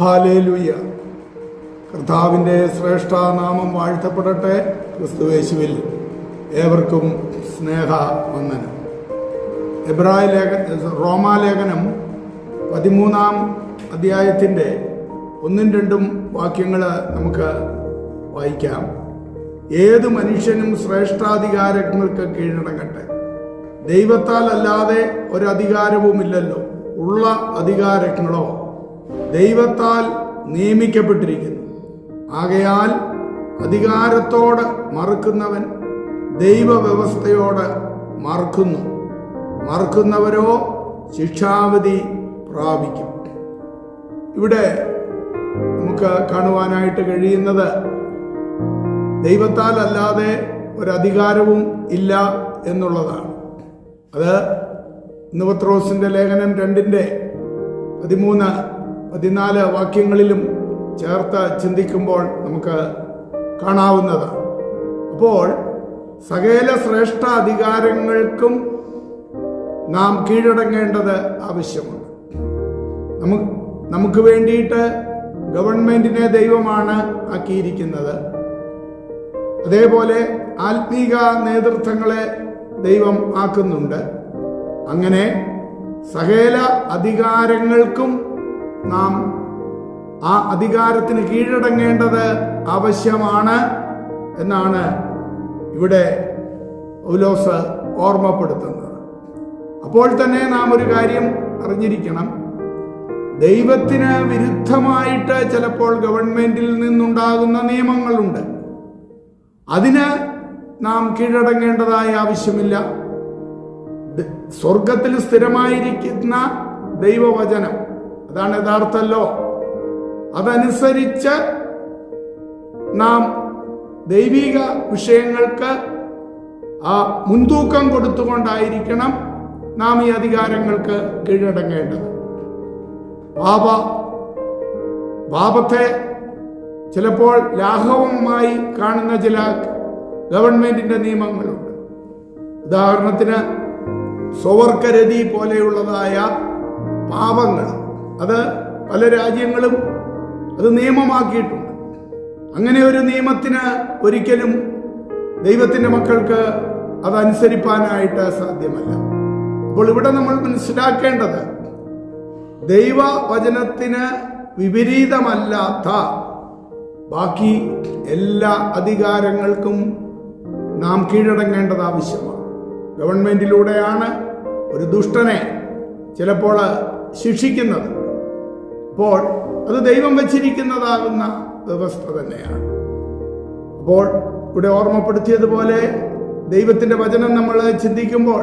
Hallelujah കർത്താവിന്റെ ശ്രേഷ്ഠനാമം വാഴ്ത്തപ്പെടട്ടെ ക്രിസ്തുവേശുവിൽ ഏവർക്കും സ്നേഹ വന്ദനം എബ്രായ ലേഖ റോമാലേഖനം പതിമൂന്നാം അധ്യായത്തിന്റെ ഒന്നും രണ്ടും വാക്യങ്ങൾ നമുക്ക് വായിക്കാം. ഏത് മനുഷ്യനും ശ്രേഷ്ഠാധികാരങ്ങൾക്ക് കീഴടങ്ങട്ടെ. ദൈവത്താൽ അല്ലാതെ ഒരധികാരവുമില്ലല്ലോ ഉള്ള അധികാരങ്ങളോ ദൈവത്താൽ നിയമിക്കപ്പെട്ടിരിക്കുന്നു. ആകയാൽ അധികാരത്തോട് മറുക്കുന്നവൻ ദൈവവ്യവസ്ഥയോട് മറുക്കുന്നു. മറുക്കുന്നവരോ ശിക്ഷാവധി പ്രാപിക്കും. ഇവിടെ നമുക്ക് കാണുവാനായിട്ട് കഴിയുന്നത് ദൈവത്താൽ അല്ലാതെ ഒരധികാരവും ഇല്ല എന്നുള്ളതാണ്. അത് ഇന്ന് പത്രോസിന്റെ ലേഖനം രണ്ടിന്റെ പതിമൂന്ന് പതിനാല് വാക്യങ്ങളിലും ചേർത്ത് ചിന്തിക്കുമ്പോൾ നമുക്ക് കാണാവുന്നതാണ്. അപ്പോൾ സകല ശ്രേഷ്ഠ അധികാരങ്ങൾക്കും നാം കീഴടങ്ങേണ്ടത് ആവശ്യമാണ്. നമുക്ക് നമുക്ക് വേണ്ടിയിട്ട് ഗവൺമെന്റിനെ ദൈവമാണ് ആക്കിയിരിക്കുന്നത്. അതേപോലെ ആത്മീക നേതൃത്വങ്ങളെ ദൈവം ആക്കുന്നുണ്ട്. അങ്ങനെ സകല അധികാരങ്ങൾക്കും നാം ആ അധികാരത്തിന് കീഴടങ്ങേണ്ടത് ആവശ്യമാണ് എന്നാണ് ഇവിടെ ഉലോസ് ഓർമ്മപ്പെടുത്തുന്നത്. അപ്പോൾ തന്നെ നാം ഒരു കാര്യം അറിഞ്ഞിരിക്കണം. ദൈവത്തിന് വിരുദ്ധമായിട്ട് ചിലപ്പോൾ ഗവൺമെന്റിൽ നിന്നുണ്ടാകുന്ന നിയമങ്ങളുണ്ട്. അതിന് നാം കീഴടങ്ങേണ്ടതായ ആവശ്യമില്ല. സ്വർഗത്തിൽ സ്ഥിരമായിരിക്കുന്ന ദൈവവചനം അതാണ് യഥാർത്ഥല്ലോ അതനുസരിച്ച് നാം ദൈവിക വിഷയങ്ങൾക്ക് ആ മുൻതൂക്കം കൊടുത്തുകൊണ്ടായിരിക്കണം നാം ഈ അധികാരങ്ങൾക്ക് കീഴടങ്ങേണ്ടത്. പാപ പാപത്തെ ചിലപ്പോൾ ലാഘവമായി കാണുന്ന ചില ഗവൺമെന്റിന്റെ നിയമങ്ങളുണ്ട്. ഉദാഹരണത്തിന് സ്വവർക്കരതി പോലെയുള്ളതായ പാപങ്ങൾ അത് പല രാജ്യങ്ങളും അത് നിയമമാക്കിയിട്ടുണ്ട്. അങ്ങനെ ഒരു നിയമത്തിന് ഒരിക്കലും ദൈവത്തിന്റെ മക്കൾക്ക് അതനുസരിപ്പാനായിട്ട് സാധ്യമല്ല. അപ്പോൾ ഇവിടെ നമ്മൾ മനസ്സിലാക്കേണ്ടത് ദൈവവചനത്തിന് വിപരീതമല്ലാത്ത ബാക്കി എല്ലാ അധികാരങ്ങൾക്കും നാം കീഴടങ്ങേണ്ടത് ആവശ്യമാണ്. ഗവൺമെന്റിലൂടെയാണ് ഒരു ദുഷ്ടനെ ചിലപ്പോൾ ശിക്ഷിക്കുന്നത്. അപ്പോൾ അത് ദൈവം വച്ചിരിക്കുന്നതാകുന്ന വ്യവസ്ഥ തന്നെയാണ്. അപ്പോൾ ഇവിടെ ഓർമ്മപ്പെടുത്തിയതുപോലെ ദൈവത്തിന്റെ വചനം നമ്മൾ ചിന്തിക്കുമ്പോൾ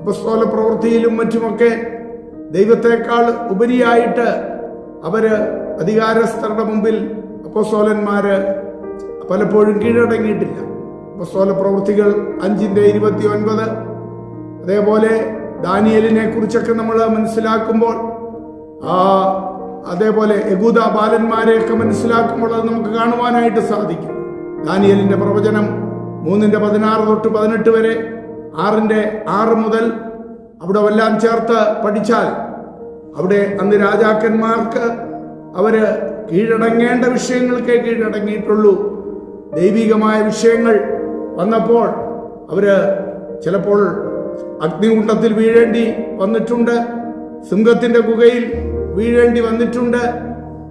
അപസ്തോല പ്രവൃത്തിയിലും മറ്റുമൊക്കെ ദൈവത്തെക്കാൾ ഉപരിയായിട്ട് അവർ അധികാരസ്ഥരുടെ മുമ്പിൽ അപ്പസ്തോലന്മാര് പലപ്പോഴും കീഴടങ്ങിയിട്ടില്ല. അപ്പസ്തോല പ്രവൃത്തികൾ അഞ്ചിന്റെ ഇരുപത്തി ഒൻപത് അതേപോലെ ദാനിയലിനെ കുറിച്ചൊക്കെ നമ്മൾ മനസ്സിലാക്കുമ്പോൾ ആ അതേപോലെ യഹൂദ ബാലന്മാരെയൊക്കെ മനസ്സിലാക്കുമ്പോൾ അത് നമുക്ക് കാണുവാനായിട്ട് സാധിക്കും. ദാനിയലിന്റെ പ്രവചനം മൂന്നിന്റെ പതിനാറ് തൊട്ട് പതിനെട്ട് വരെ ആറിന്റെ ആറ് മുതൽ അവിടെ എല്ലാം ചേർത്ത് പഠിച്ചാൽ അവിടെ അന്ന് രാജാക്കന്മാർക്ക് അവർ കീഴടങ്ങേണ്ട വിഷയങ്ങൾക്കേ കീഴടങ്ങിയിട്ടുള്ളൂ. ദൈവികമായ വിഷയങ്ങൾ വന്നപ്പോൾ അവർ ചിലപ്പോൾ അഗ്നികുണ്ടത്തിൽ വീഴേണ്ടി വന്നിട്ടുണ്ട്. സിംഹത്തിന്റെ ഗുഹയിൽ വീഴേണ്ടി വന്നിട്ടുണ്ട്.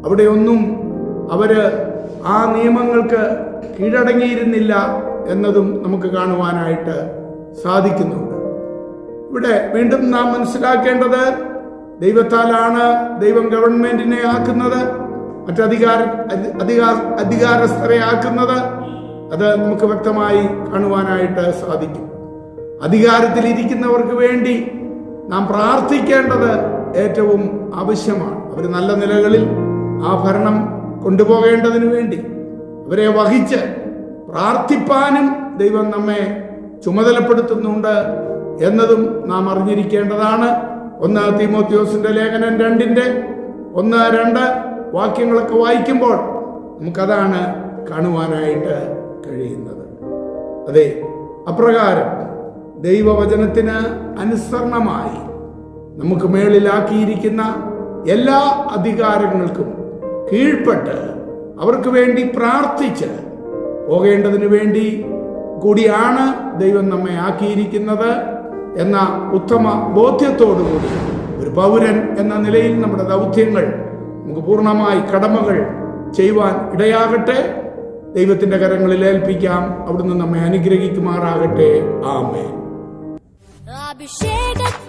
അവിടെയൊന്നും അവർ ആ നിയമങ്ങൾക്ക് കീഴടങ്ങിയിരുന്നില്ല എന്നതും നമുക്ക് കാണുവാനായിട്ട് സാധിക്കുന്നുണ്ട്. ഇവിടെ വീണ്ടും നാം മനസ്സിലാക്കേണ്ടത് ദൈവത്താലാണ് ദൈവം ഗവൺമെന്റിനെ ആക്കുന്നത് മറ്റധികാര അധികാര അധികാരസ്ഥരെ ആക്കുന്നത്. അത് നമുക്ക് വ്യക്തമായി കാണുവാനായിട്ട് സാധിക്കും. അധികാരത്തിൽ ഇരിക്കുന്നവർക്ക് വേണ്ടി നാം പ്രാർത്ഥിക്കേണ്ടത് ഏറ്റവും ആവശ്യമാണ്. അവർ നല്ല നിലകളിൽ ആ ഭരണം കൊണ്ടുപോകേണ്ടതിന് വേണ്ടി അവരെ വഹിച്ച് പ്രാർത്ഥിപ്പാനും ദൈവം നമ്മെ ചുമതലപ്പെടുത്തുന്നുണ്ട് എന്നതും നാം അറിഞ്ഞിരിക്കേണ്ടതാണ്. ഒന്ന് തീമോത്യോസിന്റെ ലേഖനം രണ്ടിന്റെ ഒന്ന് രണ്ട് വാക്യങ്ങളൊക്കെ വായിക്കുമ്പോൾ നമുക്കതാണ് കാണുവാനായിട്ട് കഴിയുന്നത്. അതെ അപ്രകാരം ദൈവവചനത്തിന് അനുസരണമായി നമുക്ക് മേളിലാക്കിയിരിക്കുന്ന എല്ലാ അധികാരങ്ങൾക്കും കീഴ്പ്പെട്ട് അവർക്ക് വേണ്ടി പ്രാർത്ഥിച്ച് പോകേണ്ടതിന് വേണ്ടി കൂടിയാണ് ദൈവം നമ്മെ ആക്കിയിരിക്കുന്നത് എന്ന ഉത്തമ ബോധ്യത്തോടുകൂടി ഒരു പൗരൻ എന്ന നിലയിൽ നമ്മുടെ ദൗത്യങ്ങൾ നമുക്ക് പൂർണമായി കടമകൾ ചെയ്യുവാൻ ഇടയാകട്ടെ. ദൈവത്തിന്റെ കരങ്ങളിൽ ഏൽപ്പിക്കാം. അവിടുന്ന് നമ്മെ അനുഗ്രഹിക്കുമാറാകട്ടെ. ആമേ അഭിഷേകത്തോട്